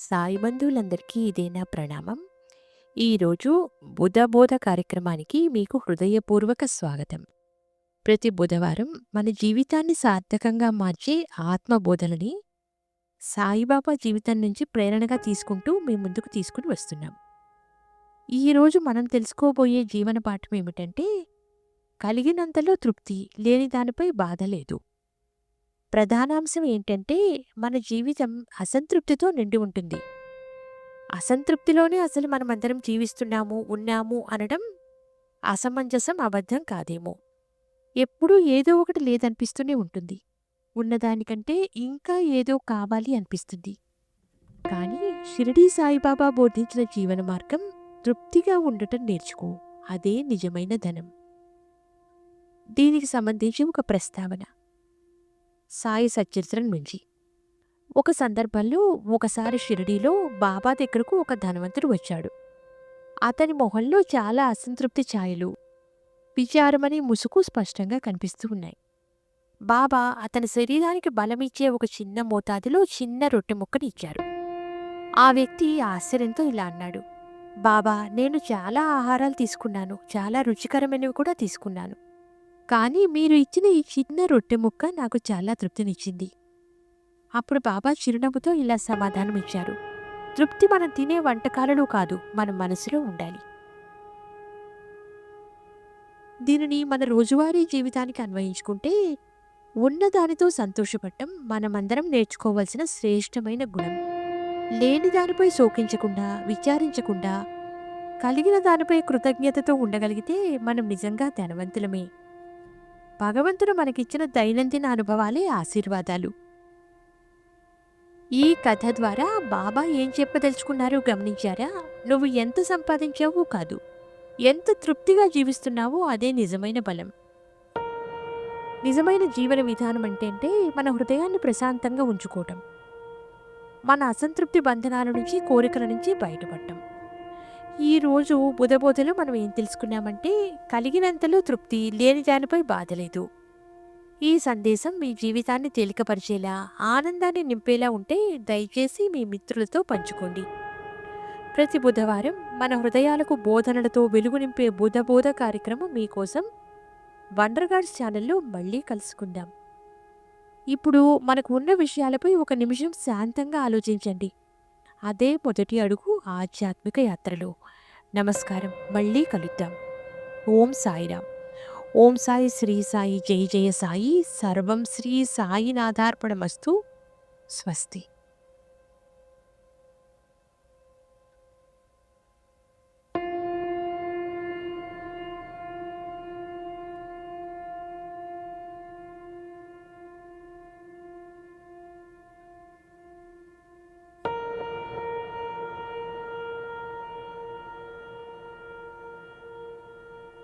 సాయి బంధువులందరికీ ఇదే నా ప్రణామం. ఈరోజు బుధ బోధ కార్యక్రమానికి మీకు హృదయపూర్వక స్వాగతం. ప్రతి బుధవారం మన జీవితాన్ని సార్థకంగా మార్చే ఆత్మబోధనని సాయిబాబా జీవితం నుంచి ప్రేరణగా తీసుకుంటూ మీ ముందుకు తీసుకుని వస్తున్నాం. ఈరోజు మనం తెలుసుకోబోయే జీవన పాఠం ఏమిటంటే కలిగినంతలో తృప్తి లేని దానిపై బాధ లేదు. ప్రధానాంశం ఏంటంటే మన జీవితం అసంతృప్తితో నిండి ఉంటుంది. అసంతృప్తిలోనే అసలు మనమందరం జీవిస్తున్నాము, ఉన్నాము అనడం అసమంజసం, అబద్ధం కాదేమో! ఎప్పుడూ ఏదో ఒకటి లేదనిపిస్తూనే ఉంటుంది. ఉన్నదానికంటే ఇంకా ఏదో కావాలి అనిపిస్తుంది. కానీ షిరిడీ సాయిబాబా బోధించిన జీవన మార్గం తృప్తిగా ఉండటం నేర్చుకో. అదే నిజమైన ధనం. దీనికి సంబంధించి ఒక ప్రస్తావన సాయి సచ్చరిత్రం నుంచి ఒక సందర్భంలో ఒకసారి షిరిడీలో బాబా దగ్గరకు ఒక ధనవంతుడు వచ్చాడు. అతని మొహంలో చాలా అసంతృప్తి ఛాయలు, విచారమనే ముసుగు స్పష్టంగా కనిపిస్తూ ఉన్నాయి. బాబా అతని శరీరానికి బలమిచ్చే ఒక చిన్న మోతాదులో చిన్న రొట్టె ముక్కని ఇచ్చారు. ఆ వ్యక్తి ఆశ్చర్యంతో ఇలా అన్నాడు బాబా నేను చాలా ఆహారాలు తీసుకున్నాను చాలా రుచికరమైనవి కూడా తీసుకున్నాను కానీ మీరు ఇచ్చిన ఈ చిన్న రొట్టె ముక్క నాకు చాలా తృప్తినిచ్చింది. అప్పుడు బాబా చిరునవ్వుతో ఇలా సమాధానం ఇచ్చారు తృప్తి మనం తినే వంటకాలలో కాదు మన మనసులో ఉండాలి. దీనిని మన రోజువారీ జీవితానికి అన్వయించుకుంటే ఉన్నదానితో సంతోషపడటం మనమందరం నేర్చుకోవాల్సిన శ్రేష్టమైన గుణం. లేని దానిపై శోకించకుండా విచారించకుండా కలిగిన దానిపై కృతజ్ఞతతో ఉండగలిగితే మనం నిజంగా ధనవంతులమే. భగవంతుడు మనకిచ్చిన దైనందిన అనుభవాలే ఆశీర్వాదాలు. ఈ కథ ద్వారా బాబా ఏం చెప్పదలుచుకున్నారో గమనించారా? నువ్వు ఎంత సంపాదించావో కాదు ఎంత తృప్తిగా జీవిస్తున్నావో అదే నిజమైన బలం. నిజమైన జీవన విధానం అంటే అంటే మన హృదయాన్ని ప్రశాంతంగా ఉంచుకోవటం. మన అసంతృప్తి బంధనాల నుంచి కోరికల నుంచి బయటపడటం. ఈరోజు బుధబోధలో మనం ఏం తెలుసుకున్నామంటే కలిగినంతలో తృప్తి లేని దానిపై బాధ లేదు. ఈ సందేశం మీ జీవితాన్ని తేలికపరిచేలా ఆనందాన్ని నింపేలా ఉంటే దయచేసి మీ మిత్రులతో పంచుకోండి. ప్రతి బుధవారం మన హృదయాలకు బోధనలతో వెలుగు నింపే బుధబోధ కార్యక్రమం మీకోసం వండర్ గార్డ్స్ ఛానల్లో మళ్ళీ కలుసుకుందాం. ఇప్పుడు మనకు ఉన్న విషయాలపై ఒక నిమిషం శాంతంగా ఆలోచించండి. అదే మొదటి అడుగు ఆధ్యాత్మిక యాత్రలో. నమస్కారం. మళ్ళీ కలుద్దాం. ఓం సాయిరామ్. ఓం సాయి శ్రీ సాయి. జై జయ సాయి. సర్వం శ్రీ సాయినాథార్పణమస్తు. స్వస్తి.